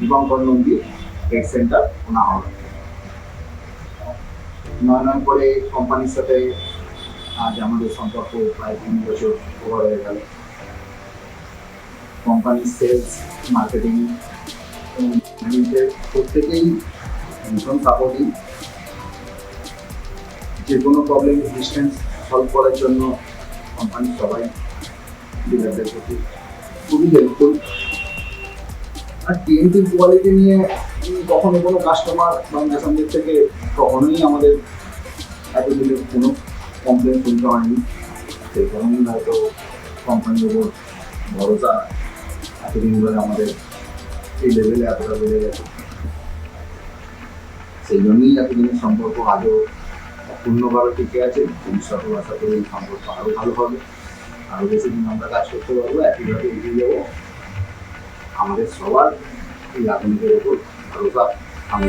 Dipankar Nandi head centre ওনাহর নয় নয় করে কোম্পানির সাথে আজ আমাদের সম্পর্ক প্রায় তিন বছর ওভার হয়ে গেল। কোম্পানির সেলস মার্কেটিং প্রত্যেকেই ভীষণ সাপোর্টিং যে কোনো প্রবলেম ডিস্টেন্স সলভ করার জন্য কোম্পানির সবাই ডিলারদের প্রতি খুবই হেল্পফুল আর টিএনটির কোয়ালিটি নিয়ে কখনো কোনো কাস্টমার বা মেশানদের থেকে কখনোই আমাদের এতদিনের কোনো কমপ্লেন শুনতে হয়নি। সেই কারণেই হয়তো কোম্পানির উপর ভরসা এতদিন ধরে আমাদের এই লেভেলে এতটা বেড়ে গেছে। সেই জন্যই এতদিনের সম্পর্ক আজও পূর্ণভাবে টিকে আছে। ভবিষ্যতেও আশা করি সম্পর্ক আরও ভালো হবে। আরও বেশি দিন আমরা কাজ করতে পারব, একইভাবে এগিয়ে যাব। আমাদের সবার এই আধুনিকের উপর ভরসা আমি